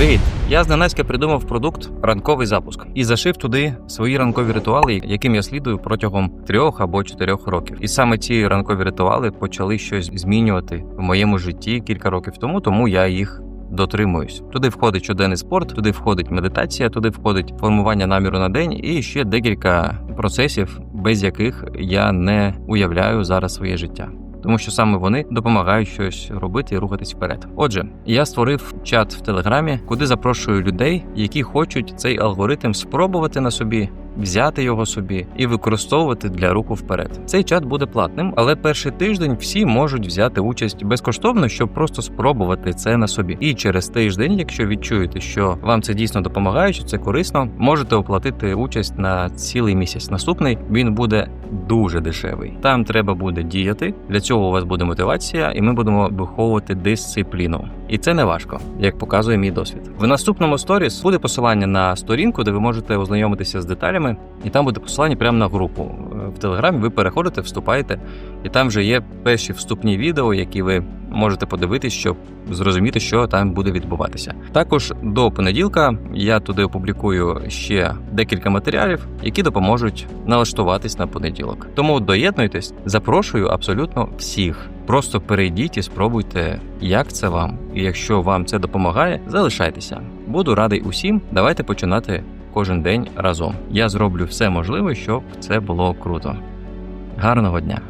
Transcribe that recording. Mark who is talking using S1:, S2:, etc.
S1: Привіт! Я зненацька придумав продукт ранковий запуск і зашив туди свої ранкові ритуали, яким я слідую протягом трьох або чотирьох років. І саме ці ранкові ритуали почали щось змінювати в моєму житті кілька років тому, тому я їх. Дотримуюсь. Туди входить щоденний спорт, туди входить медитація, туди входить формування наміру на день і ще декілька процесів, без яких я не уявляю зараз своє життя. Тому що саме вони допомагають щось робити і рухатись вперед. Отже, я створив чат в телеграмі, куди запрошую людей, які хочуть цей алгоритм спробувати на собі, взяти його собі і використовувати для руху вперед. Цей чат буде платним, але перший тиждень всі можуть взяти участь безкоштовно, щоб просто спробувати це на собі. І через тиждень, якщо відчуєте, що вам це дійсно допомагає, що це корисно, можете оплатити участь на цілий місяць. Наступний він буде дуже дешевий. Там треба буде діяти. Для цього у вас буде мотивація, і ми будемо виховувати дисципліну. І це не важко, як показує мій досвід. В наступному сторіс буде посилання на сторінку, де ви можете ознайомитися з деталями, і там буде посилання прямо на групу в телеграмі. Ви переходите, вступаєте, і там вже є перші вступні відео, які ви можете подивитись, щоб зрозуміти, що там буде відбуватися. Також до понеділка я туди опублікую ще декілька матеріалів, які допоможуть налаштуватись на понеділок. Тому доєднуйтесь, запрошую абсолютно всіх. Просто перейдіть і спробуйте, як це вам. І якщо вам це допомагає, залишайтеся. Буду радий усім. Давайте починати кожен день разом. Я зроблю все можливе, щоб це було круто. Гарного дня!